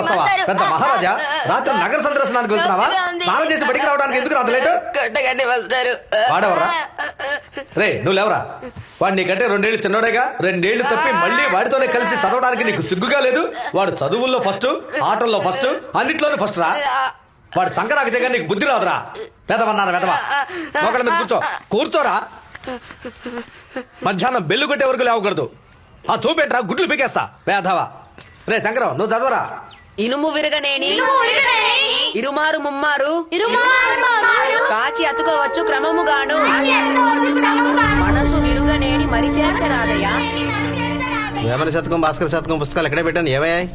వస్తావా? పెద్ద మహారాజా రాత్రి నగర సందర్శనానికి వెళ్తున్నావా స్నానం చేసి బడికి రావడానికి ఎందుకు రాదు లేటు? కొట్టగానే వస్తారు వాడెవరా? రే నువ్వు లేవరా వాడు నీకంటే రెండేళ్ళు చిన్నోడేగా? రెండేళ్ళు తప్పి మళ్ళీ వాడితోనే కలిసి చదవడానికి నీకు సిగ్గుగా లేదు? వాడు చదువుల్లో ఫస్ట్ ఆటల్లో ఫస్ట్ అన్నిట్లోనూ ఫస్ట్ రా? వాడు సంకరాకి దగ్గర నీకు బుద్ధి రాదురా. పెదవన్నారా పెదవా ఒకళ్ళ మీద కూర్చో. కూర్చోరా. మధ్యాహ్నం బెల్లు కొట్టే వరకు లేవకూడదు. ఆ చూపెట్రా గుడ్లు పీకేస్తా. వేధవా. రే శంకరం నువ్వు చదవరా? ఇనుము విరగనేని. ఇరుమారు ముమ్మారు. ఇరుమారు కాచి అతుకోవచ్చు క్రమముగాను. మనసు విరుగనేని మరి చేర్చరాదయ్యా వేమన శతకం భాస్కర శతకం పుస్తకాలు ఎక్కడే పెట్టాను? ఏమయ్యాయి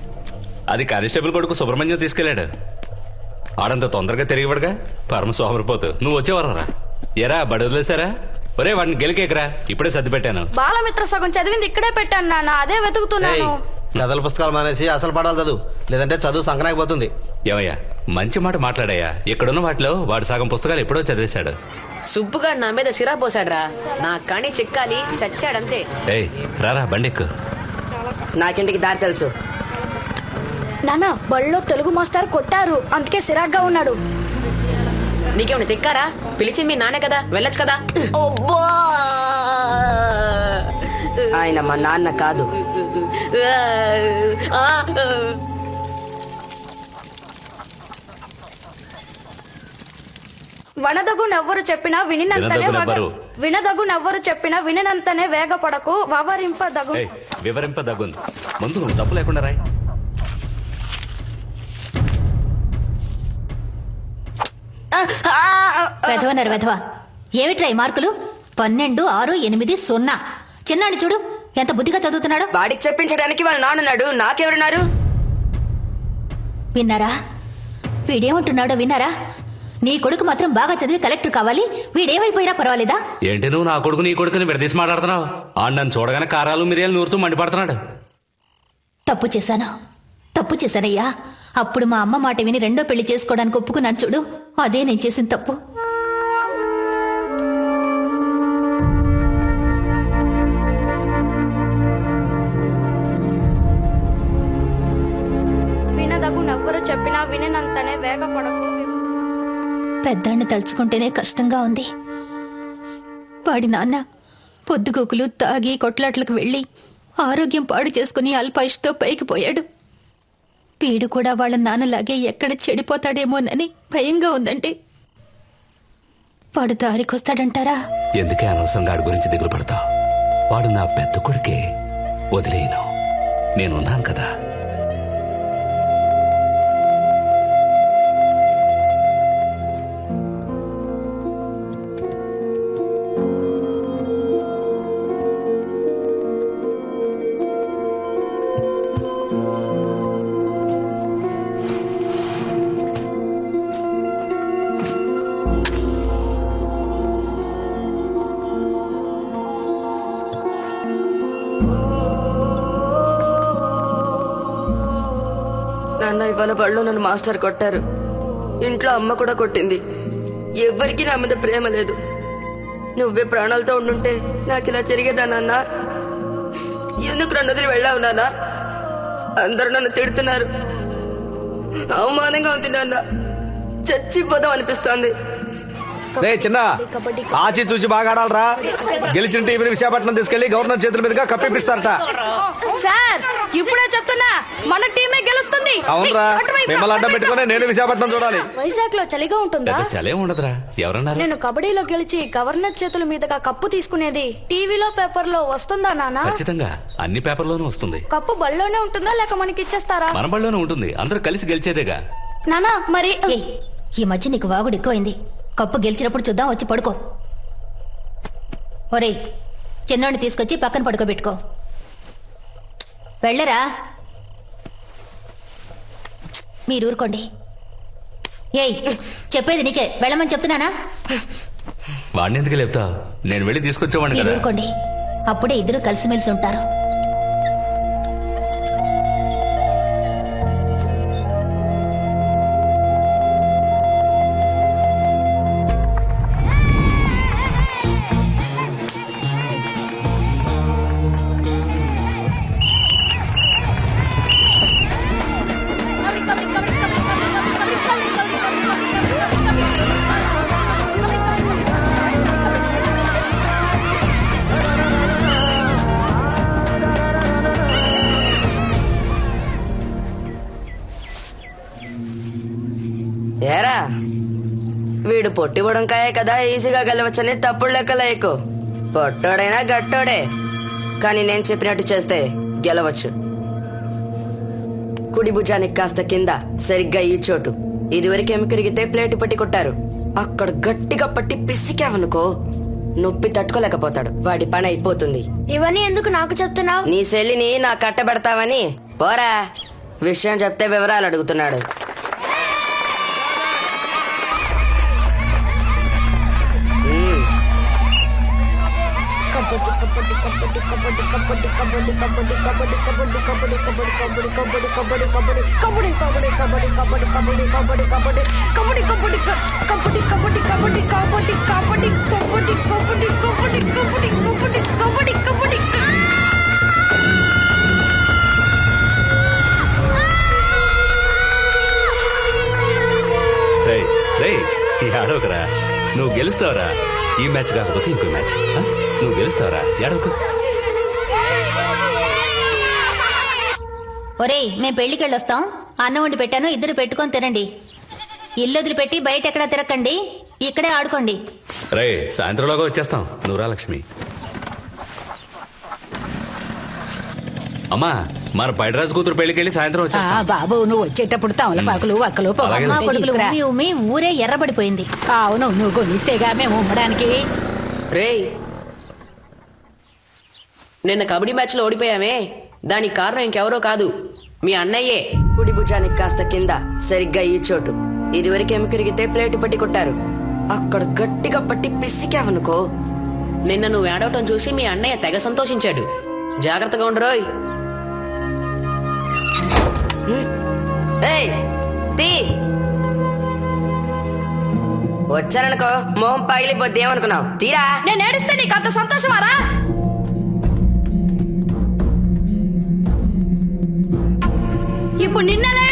అది కానిస్టేబుల్ కొడుకు సుబ్రహ్మణ్యం తీసుకెళ్ళాడు ఆడంత తొందరగా తిరిగిపడగా పరమ సోమరిపోతు నువ్వు వచ్చేవారా ఎరా బడి వదిలేసారా ఒరే వాడిని గెలికేకరా? ఇప్పుడే సర్ది పెట్టాను. బాలమిత్ర సగం చదివింది ఇక్కడే పెట్టాను నాన్న. అదే వెతుకుతున్నాను. కథల పుస్తకాలు మానేసి అసలు పడాలి చదువు. లేదంటే చదువు సంకనాకి పోతుంది. ఏమయ్యా మంచి మాట మాట్లాడయ్యా. ఇక్కడున్న వాటిలో వాడు సగం పుస్తకాలు ఎప్పుడో చదివేశాడు. సుబ్బుగా నా మీద సిరా పోసాడ్రా నా కణి చిక్కాలి చచ్చాడంతే. ఏయ్ రారా బండెక్కు. నాకింటికి దారి తెలుసు. నాన్న బళ్ళో తెలుగు మాస్టర్ కొట్టారు. అందుకే సిరాగ్గా ఉన్నాడు. నీకేమైనా తిక్కారా? పిలిచి మీ నానే కదా వెళ్ళొచ్చు కదా. ఆయన మా నాన్న కాదు. వనదగునెవ్వరు చెప్పినా వినినంతనే వినదగునెవ్వరు. వినదగునెవ్వరు చెప్పినా వినినంతనే వేగపడకు వవరింపదగు. ఏయ్ వివరింపదగ్గుంది ముందు నువ్వు తప్పు లేకుండా రాయ్. వెధవనరు వెధవ. ఏమిట్రా ఈ మార్కులు? పన్నెండు ఆరు ఎనిమిది సున్నా. చిన్నాడు చూడు. ఎంత బుద్ధిగా చదువుతున్నాడో? వాడికి చెప్పించడానికి వాళ్ళ నాన్నున్నాడు నాకెవరున్నారు? విన్నారా? వీడేమంటున్నాడో విన్నారా? నీ కొడుకు మాత్రం బాగా చదివి కలెక్టర్ కావాలి. వీడేమైపోయినా పర్వాలేదా? ఏంటి నువ్వు నా కొడుకు నీ కొడుకుని విడదీసి మాట్లాడుతున్నావు? ఆ నన్ను చూడగానే కారాలు మిరియాలు నూరుతూ మండిపడుతున్నాడు. తప్పు చేశాను. తప్పు చేశానయ్యా. అప్పుడు మా అమ్మ మాట విని రెండో పెళ్ళి చేసుకోవడానికి ఒప్పుకున్నాను చూడు. అదే నేను చేసిన తప్పు. వినినంతనే వేగపడకు పెద్దాన్ని తలుచుకుంటేనే కష్టంగా ఉంది. వాడి నాన్న పొద్దుగోకులు తాగి కొట్లాట్లకు వెళ్ళి ఆరోగ్యం పాడు చేసుకుని అల్పాయుష్తో పైకి పోయాడు. వీడు కూడా వాళ్ళ నాన్నలాగే ఎక్కడ చెడిపోతాడేమోనని భయంగా ఉందంటే. వాడు దారికొస్తాడంటారా? ఎందుకే అనవసరంగా వాడి గురించి దిగులు పడతావు? వాడు నా పెద్ద కొడుకే. వదిలేయను. నేనున్నాను కదా. ఇవాళ బళ్ళు నన్ను మాస్టర్ కొట్టారు. ఇంట్లో అమ్మ కూడా కొట్టింది. ఎవ్వరికీ నా మీద ప్రేమ లేదు. నువ్వే ప్రాణాలతో ఉండుంటే నాకు ఇలా జరిగేదానన్నా ఎందుకు రెండు వదిలి వెళ్ళావు నాన్న? అందరూ నన్ను తిడుతున్నారు. అవమానంగా ఉంది నాన్న. చచ్చిపోదాం అనిపిస్తోంది. రే చిన్న ఆచి చూచి బాగా ఆడాలరా. గెలిచిన టీవీని విశాఖపట్నం తీసుకెళ్ళి గవర్నర్ చేతుల మీదుగా కప్పిపిస్తారట సార్ ఇప్పుడే చెప్తున్నా మన టీమే గెలుస్తుంది. అవునరా మిమ్మల్ని అడ్డం. పెట్టుకుని నేను విశాఖపట్నం చూడాలి. వైజాగ్లో చలిగా ఉంటుందా? చలే ఉండదురా. ఎవరన్నారు? నేను కబడ్డీలో గెలిచి గవర్నర్ చేతుల మీదుగా కప్పు తీసుకునేది టీవీలో పేపర్లో వస్తుందా నానా? ఖచ్చితంగా. అన్ని పేపర్లోనూ వస్తుంది. కప్పు బళ్ళోనే ఉంటుందా లేక మనకి ఇచ్చేస్తారా? మన బళ్ళోనే ఉంటుంది. అందరూ కలిసి గెలిచేదేగా. నానా మరి ఈ మధ్య నీకు వాగుడు ఎక్కువైంది. కప్పు గెలిచినప్పుడు చూద్దాం వచ్చి పడుకో. ఒరేయ్ చిన్నోడిని తీసుకొచ్చి పక్కన పడుకోబెట్టుకో. వెళ్ళరా? మీరు ఊరుకోండి. ఏయ్ చెప్పేది నీకే. వెళ్ళమని చెప్తున్నానా? వాడిని ఎందుకు లేపుతా? నేను వెళ్ళి తీసుకొచ్చేవాడిని మీరు కదా. ఊరుకోండి. అప్పుడే ఇద్దరు కలిసిమెలిసి ఉంటారు. ఏరా? వీడు పొట్టి బుడంకాయే కదా ఈజీగా గెలవచ్చని తప్పుడు లెక్కలేకు పొట్టోడైనా గట్టోడే. కానీ నేను చెప్పినట్టు చేస్తే గెలవచ్చు. కుడి భుజానికి కాస్త కింద సరిగ్గా ఈ చోటు. ఇదివరకు ఎమికిరిగితే ప్లేటు పట్టి కొట్టారు. అక్కడ గట్టిగా పట్టి పిసికావనుకో నొప్పి తట్టుకోలేకపోతాడు. వాడి పని అయిపోతుంది. ఇవన్నీ ఎందుకు నాకు చెప్తున్నావు? నీ సెల్లిని నా కట్టబెడతావని. పోరా. విషయం చెప్తే వివరాలు అడుగుతున్నాడు కబడ్డీ ఆడవకరా నువ్వు గెలుస్తావరా. ఈ మ్యాచ్ కాకపోతే ఇంకో మ్యాచ్? నువ్వు గెలుస్తావరా. ఏడవకు. ఒరేయ్ మేము పెళ్ళికి వెళ్ళొస్తాం అన్నం వండి పెట్టాను ఇద్దరు పెట్టుకొని తినండి. ఇల్లు వదిలిపెట్టి బయట ఎక్కడా తిరగకండి ఇక్కడే ఆడుకోండి. రే సాయంత్రంలోగా వచ్చేస్తాం. నువ్వురా లక్ష్మి. అమ్మా మన పైడరాజు కూతురు పెళ్ళికి వెళ్ళి సాయంత్రం ఆ వచ్చేస్తాం బాబు నువ్వు వచ్చేటప్పుడు తమలపాకులు వక్కలు పొగలు కొడుకులు తీసుకురా. ఉమ్మి ఉమ్మి ఊరే ఎర్రబడిపోయింది. అవును నువ్వు కొనిస్తేగా మేము ఉమ్మడానికి. రేయ్ నిన్న కబడ్డీ మ్యాచ్లో ఓడిపోయామే. దానికి కారణం ఇంకెవరో కాదు మీ అన్నయ్యే. కుడి భుజానికి కాస్త కింద సరిగ్గా ఈ చోటు. ఇదివరకు ఎమికిరిగితే ప్లేటు పట్టి కొట్టారు. అక్కడ గట్టిగా పట్టి పిసికావనుకో. నిన్న నువ్వు ఏడవటం చూసి మీ అన్నయ్య తెగ సంతోషించాడు. జాగ్రత్తగా ఉండరోయ్ తీ. వచ్చాననుకో మొహం పగిలిపోద్ది ఏమనుకున్నావు? తీరా? నేను ఏడిస్తే నీకు అంత సంతోషమారా ఇప్పుడు నిన్నలే